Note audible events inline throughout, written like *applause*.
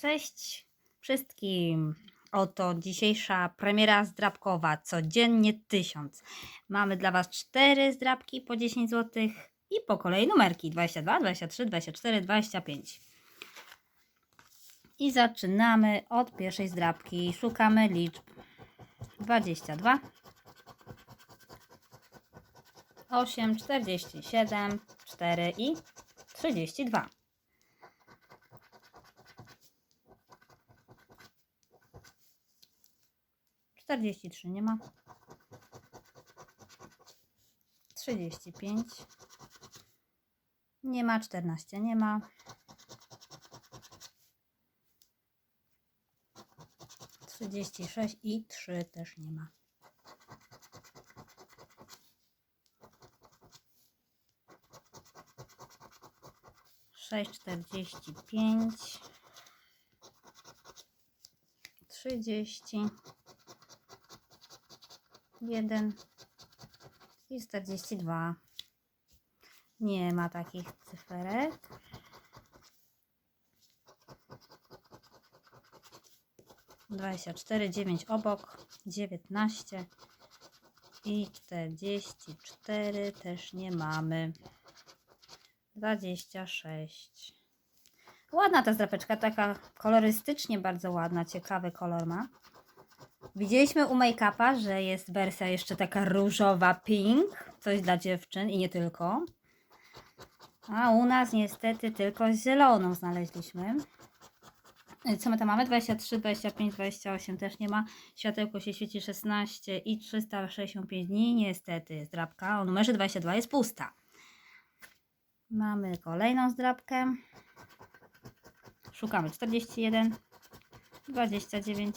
Cześć wszystkim. Oto dzisiejsza premiera zdrabkowa. Codziennie 1000. Mamy dla Was 4 zdrabki po 10 zł i po kolei numerki 22, 23, 24, 25. I zaczynamy od pierwszej zdrabki. Szukamy liczb 22, 8, 47, 4 i 32. Czterdzieści trzy nie ma. Trzydzieści pięć. Nie ma. Czternaście nie ma. Trzydzieści sześć i trzy też nie ma. Sześć czterdzieści pięć. Trzydzieści. Jeden i 42. Nie ma takich cyferek. Dwadzieścia cztery, dziewięć obok, dziewiętnaście i czterdzieści cztery też nie mamy. Dwadzieścia sześć. Ładna ta zdrapeczka, taka kolorystycznie bardzo ładna, ciekawy kolor ma. Widzieliśmy u make-upa, że jest wersja jeszcze taka różowa, pink, coś dla dziewczyn i nie tylko. A u nas niestety tylko zieloną znaleźliśmy. Co my tam mamy? 23, 25, 28 też nie ma. Światełko się świeci 16 i 365 dni. Niestety zdrabka o numerze 22 jest pusta. Mamy kolejną zdrabkę. Szukamy 41, 29,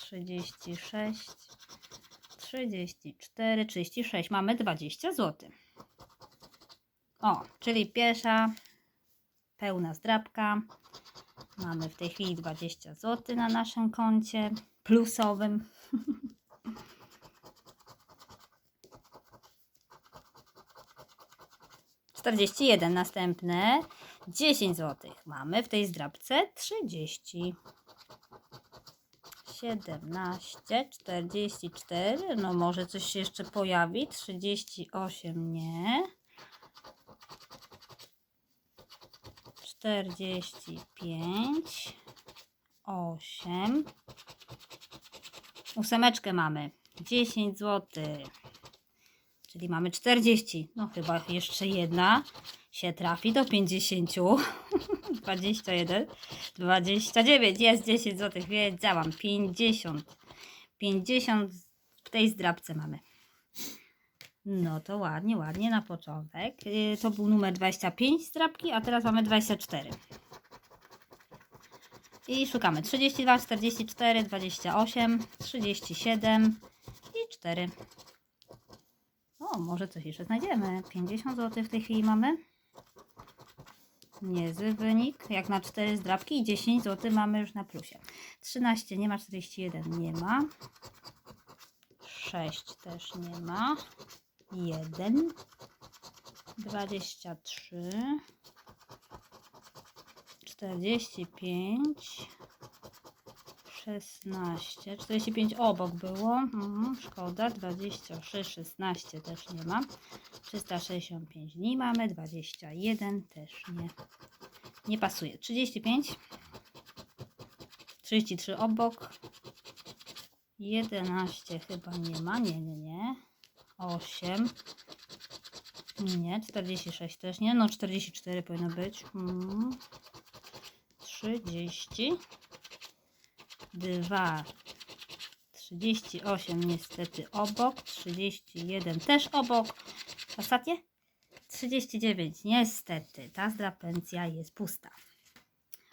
36, 34, 36. Mamy 20 zł. O, czyli pierwsza pełna zdrabka. Mamy w tej chwili 20 zł na naszym koncie plusowym. *laughs* Czterdzieści jeden następne. 10 zł. Mamy w tej zdrabce 30. 17, 44, no może coś się jeszcze pojawi, 38 nie, 45, 8, ósemeczkę mamy, 10 zł, czyli mamy 40, no chyba jeszcze jedna się trafi do 50, 21, 29, jest 10 zł, wiedziałam, 50, 50 w tej zdrabce mamy. No to ładnie, ładnie na początek. Yy, To był numer 25 zdrabki, a teraz mamy 24. I szukamy 32, 44, 28, 37 i 4. O, może coś jeszcze znajdziemy. 50 zł w tej chwili mamy. Niezły wynik, jak na 4 zdrabki i 10 zł mamy już na plusie. 13 nie ma, 41 nie ma. 6 też nie ma. 1. 23. 45. 16. 45 obok było. Mhm, szkoda. 26, 16 też nie ma. 365 dni mamy, 21 też nie. Nie pasuje. 35, 33 obok, 11 chyba nie ma, nie, nie, nie. 8, nie, 46 też nie, no 44 powinno być. Mm. 30, 2, 38 niestety obok, 31 też obok. Ostatnie? 39. Niestety, ta zdrapencja jest pusta.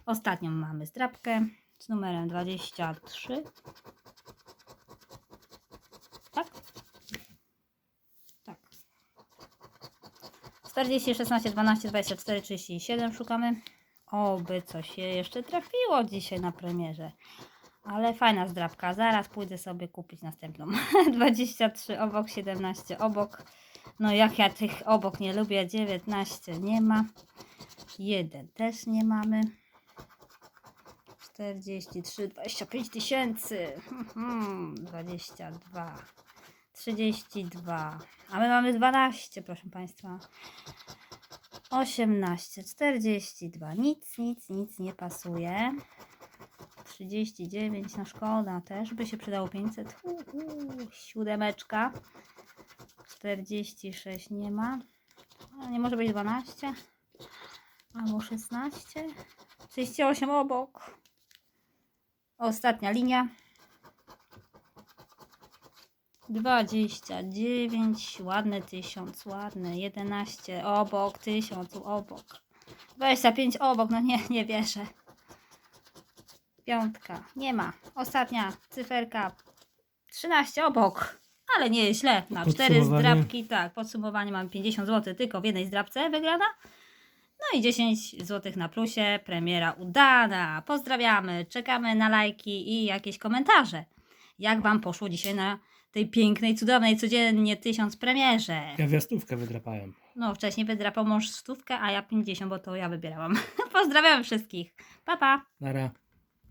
Ostatnią mamy zdrabkę z numerem 23. Tak? Tak. 40, 16, 12, 24, 37 szukamy. Oby coś się jeszcze trafiło dzisiaj na premierze. Ale fajna zdrabka. Zaraz pójdę sobie kupić następną. *laughs* 23 obok, 17 obok. No jak ja tych obok nie lubię. 19 nie ma. 1 też nie mamy. 43, 25 tysięcy. Mhm, 22. 32. A my mamy 12, proszę Państwa. 18, 42. Nic, nic, nic nie pasuje. 39, no szkoda, też by się przydało 500. Uhu, siódemeczka. 46 nie ma. A nie może być 12. Albo 16. 38 obok. Ostatnia linia. 29, ładny 1000, ładny 11, obok 1000, obok 25 obok, no nie, nie wierzę. Piątka, nie ma. Ostatnia cyferka 13 obok, ale nie jest źle. Na 4 Podsumowanie. zdrabki, tak, podsumowanie mamy 50 zł tylko w jednej zdrabce wygrana. No i 10 zł na plusie, premiera udana. Pozdrawiamy, czekamy na lajki i jakieś komentarze. Jak Wam poszło dzisiaj na tej pięknej, cudownej, codziennie tysiąc premierze? Ja gwiazdówkę wydrapałem. No, wcześniej wydrapał mąż stówkę, a ja 50, bo to ja wybierałam. *laughs* Pozdrawiam wszystkich. Pa, pa! Nara.